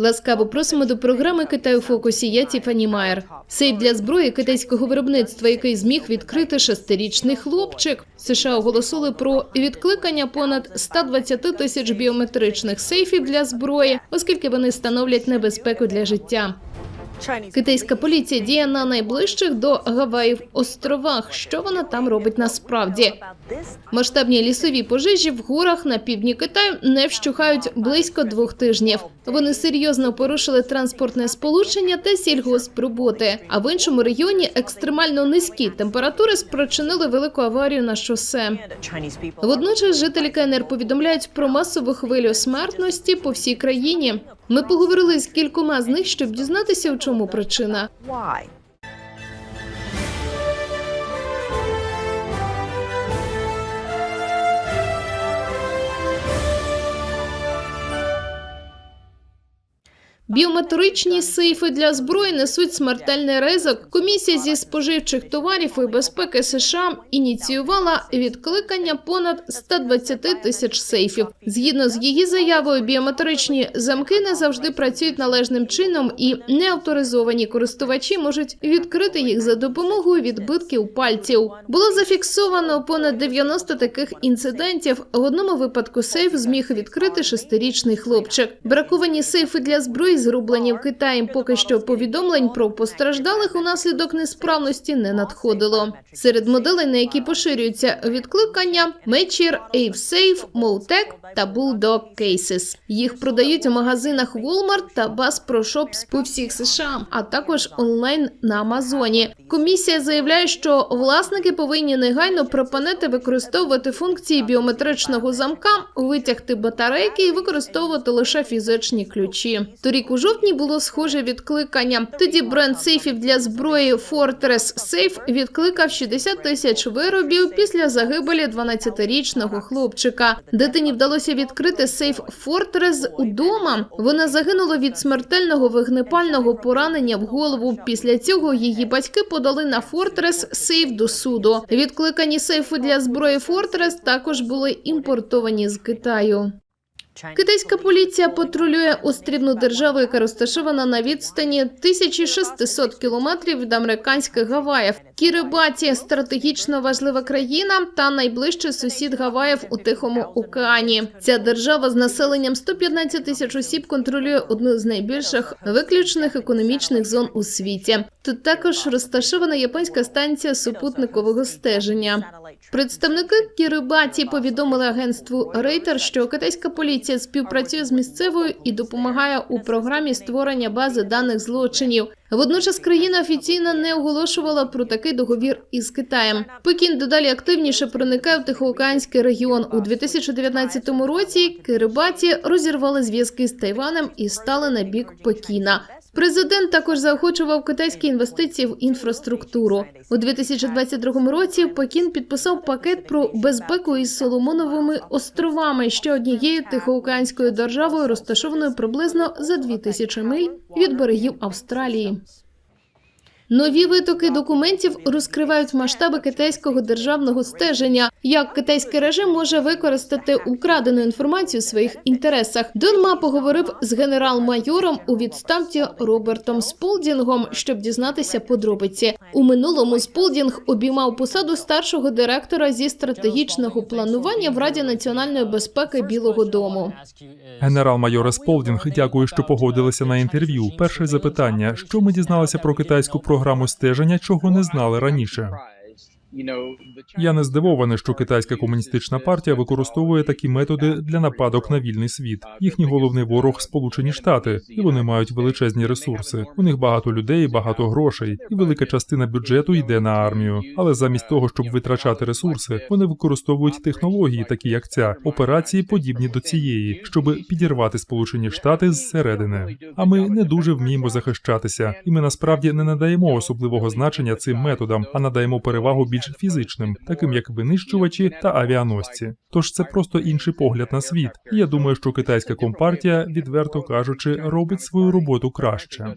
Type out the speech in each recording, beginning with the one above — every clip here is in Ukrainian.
Ласкаво просимо до програми Китай у фокусі. Я Тіфані Майер. Сейф для зброї китайського виробництва, який зміг відкрити шестирічний хлопчик. США оголосили про відкликання понад 120 тисяч біометричних сейфів для зброї, оскільки вони становлять небезпеку для життя. Китайська поліція діє на найближчих до Гаваїв островах. Що вона там робить насправді? Масштабні лісові пожежі в горах на півдні Китаю не вщухають близько двох тижнів. Вони серйозно порушили транспортне сполучення та сільгоспроботи. А в іншому регіоні екстремально низькі температури спричинили велику аварію на шосе. Водночас жителі КНР повідомляють про масову хвилю смертності по всій країні. Ми поговорили з кількома з них, щоб дізнатися, в чому причина. Біометричні сейфи для зброї несуть смертельний ризик. Комісія зі споживчих товарів і безпеки США ініціювала відкликання понад 120 тисяч сейфів. Згідно з її заявою, біометричні замки не завжди працюють належним чином, і неавторизовані користувачі можуть відкрити їх за допомогою відбитків пальців. Було зафіксовано понад 90 таких інцидентів. В одному випадку сейф зміг відкрити шестирічний хлопчик. Браковані сейфи для зброї зрублені в Китаї. Поки що повідомлень про постраждалих унаслідок несправності не надходило. Серед моделей, на які поширюються відкликання, Mechir, AveSafe, Motec та Bulldog Cases. Їх продають у магазинах Walmart та Bass Pro Shops по всіх США, а також онлайн на Амазоні. Комісія заявляє, що власники повинні негайно припинити використовувати функції біометричного замка, витягти батарейки і використовувати лише фізичні ключі. Торік у жовтні було схоже відкликання. Тоді бренд сейфів для зброї Fortress Safe відкликав 60 тисяч виробів після загибелі 12-річного хлопчика. Дитині вдалося відкрити сейф Fortress удома. Вона загинула від смертельного вогнепального поранення в голову. Після цього її батьки подали на Fortress Safe до суду. Відкликані сейфи для зброї Fortress також були імпортовані з Китаю. Китайська поліція патрулює острівну державу, яка розташована на відстані 1600 кілометрів від американських Гаваїв. Кірибаті – стратегічно важлива країна та найближчий сусід Гаваїв у Тихому океані. Ця держава з населенням 115 тисяч осіб контролює одну з найбільших виключених економічних зон у світі. Тут також розташована японська станція супутникового стеження. Представники Кірибаті повідомили агентству Рейтер, що китайська поліція співпрацює з місцевою і допомагає у програмі створення бази даних злочинів. Водночас країна офіційно не оголошувала про такий договір із Китаєм. Пекін дедалі активніше проникає в Тихоокеанський регіон. У 2019 році Кирибаті розірвали зв'язки з Тайванем і стали на бік Пекіна. Президент також заохочував китайські інвестиції в інфраструктуру. У 2022 році Пекін підписав пакет про безпеку із Соломоновими островами, ще однією тихоокеанською державою, розташованою приблизно за 2000 миль від берегів Австралії. Нові витоки документів розкривають масштаби китайського державного стеження. Як китайський режим може використати украдену інформацію в своїх інтересах? Донма поговорив з генерал-майором у відставці Робертом Сполдінгом, щоб дізнатися подробиці. У минулому Сполдінг обіймав посаду старшого директора зі стратегічного планування в Раді національної безпеки Білого Дому. Генерал-майор Сполдінг, дякую, що погодилися на інтерв'ю. Перше запитання: що ми дізналися про китайську програму стеження, чого не знали раніше? Я не здивований, що китайська комуністична партія використовує такі методи для нападок на вільний світ. Їхній головний ворог Сполучені Штати, і вони мають величезні ресурси. У них багато людей, багато грошей, і велика частина бюджету йде на армію. Але замість того, щоб витрачати ресурси, вони використовують технології, такі як ця операції, подібні до цієї, щоб підірвати Сполучені Штати зсередини. А ми не дуже вміємо захищатися, і ми насправді не надаємо особливого значення цим методам, а надаємо перевагу більш фізичним, таким як винищувачі та авіаносці. Тож це просто інший погляд на світ. І я думаю, що китайська компартія, відверто кажучи, робить свою роботу краще.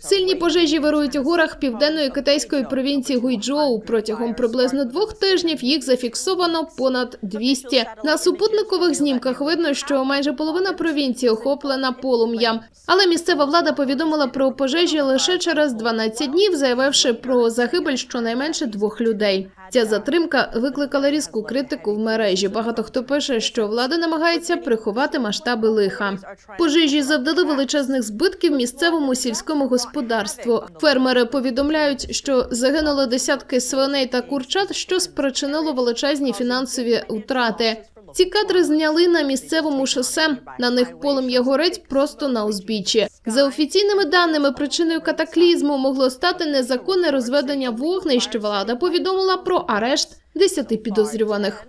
Сильні пожежі вирують у горах південної китайської провінції Гуйчжоу. Протягом приблизно двох тижнів їх зафіксовано понад 200. На супутникових знімках видно, що майже половина провінції охоплена полум'ям. Але місцева влада повідомила про пожежі лише через 12 днів, заявивши про загибель щонайменше двох людей. Ця затримка викликала різку критику в мережі. Багато хто пише, що влада намагається приховати масштаби лиха. Пожежі завдали величезних збитків місцевому сільському господарству. Фермери повідомляють, що загинуло десятки свиней та курчат, що спричинило величезні фінансові втрати. Ці кадри зняли на місцевому шосе. На них полум'я горить просто на узбіччі. За офіційними даними, причиною катаклізму могло стати незаконне розведення вогнищ. Влада повідомила про арешт 10 підозрюваних.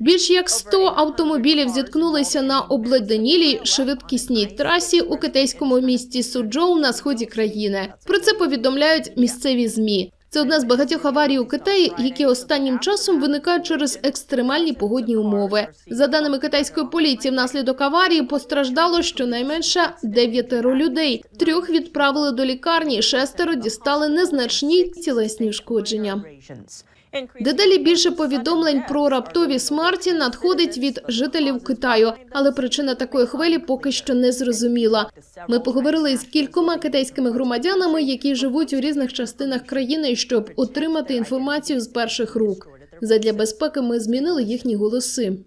Більш як 100 автомобілів зіткнулися на обледенілій швидкісній трасі у китайському місті Суджоу на сході країни. Про це повідомляють місцеві змі. Це одна з багатьох аварій у Китаї, які останнім часом виникають через екстремальні погодні умови. За даними китайської поліції, внаслідок аварії постраждало щонайменше дев'ятеро людей. Трьох відправили до лікарні, шестеро дістали незначні тілесні ушкодження. Дедалі більше повідомлень про раптові смерті надходить від жителів Китаю, але причина такої хвилі поки що не зрозуміла. Ми поговорили з кількома китайськими громадянами, які живуть у різних частинах країни, щоб отримати інформацію з перших рук. Задля безпеки ми змінили їхні голоси.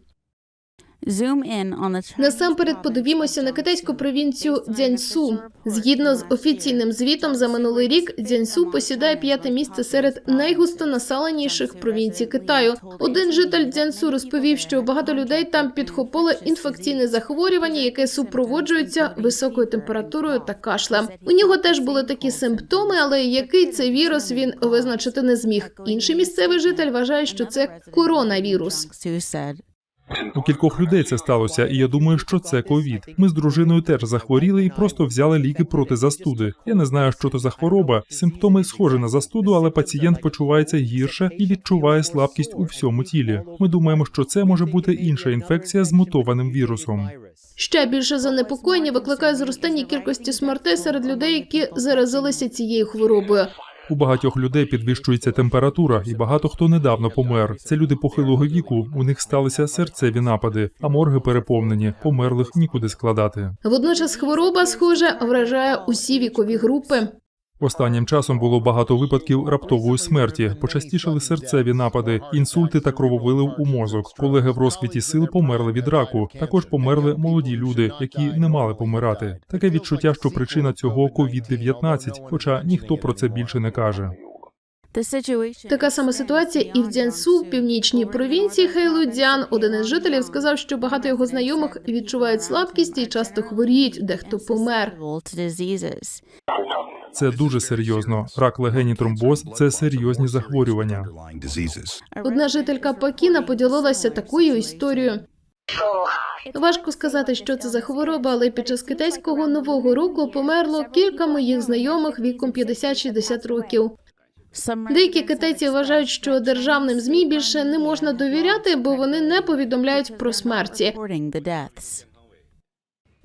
Насамперед подивімося на китайську провінцію Дзяньсу. Згідно з офіційним звітом за минулий рік, Дзяньсу посідає п'яте місце серед найгустонаселеніших провінцій Китаю. Один житель Дзяньсу розповів, що багато людей там підхопили інфекційне захворювання, яке супроводжується високою температурою та кашлем. У нього теж були такі симптоми, але який це вірус він визначити не зміг. Інший місцевий житель вважає, що це коронавірус. У кількох людей це сталося, і я думаю, що це ковід. Ми з дружиною теж захворіли і просто взяли ліки проти застуди. Я не знаю, що то за хвороба. Симптоми схожі на застуду, але пацієнт почувається гірше і відчуває слабкість у всьому тілі. Ми думаємо, що це може бути інша інфекція з мутованим вірусом. Ще більше занепокоєння викликає зростання кількості смертей серед людей, які заразилися цією хворобою. У багатьох людей підвищується температура, і багато хто недавно помер. Це люди похилого віку. У них сталися серцеві напади, а морги переповнені. Померлих нікуди складати. Водночас хвороба, схоже, вражає усі вікові групи. Останнім часом було багато випадків раптової смерті. Почастішали серцеві напади, інсульти та крововилив у мозок. Колеги в розквіті сил померли від раку. Також померли молоді люди, які не мали помирати. Таке відчуття, що причина цього COVID-19, хоча ніхто про це більше не каже. Така сама ситуація і в Дзянсу, в північній провінції Хейлудзян. Один із жителів сказав, що багато його знайомих відчувають слабкість і часто хворіють, дехто помер. Це дуже серйозно. Рак легені тромбоз це серйозні захворювання. Одна жителька Пекіна поділилася такою історією. Важко сказати, що це за хвороба, але під час китайського нового року померло кілька моїх знайомих віком 50-60 років. Деякі китайці вважають, що державним змі більше не можна довіряти, бо вони не повідомляють про смерті.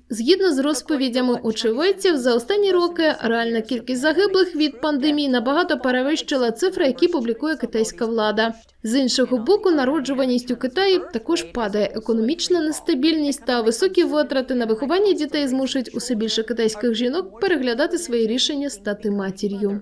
Згідно з розповідями очевидців, за останні роки реальна кількість загиблих від пандемії набагато перевищила цифри, які публікує китайська влада. З іншого боку, народжуваність у Китаї також падає. Економічна нестабільність та високі витрати на виховання дітей змушують усе більше китайських жінок переглядати свої рішення стати матір'ю.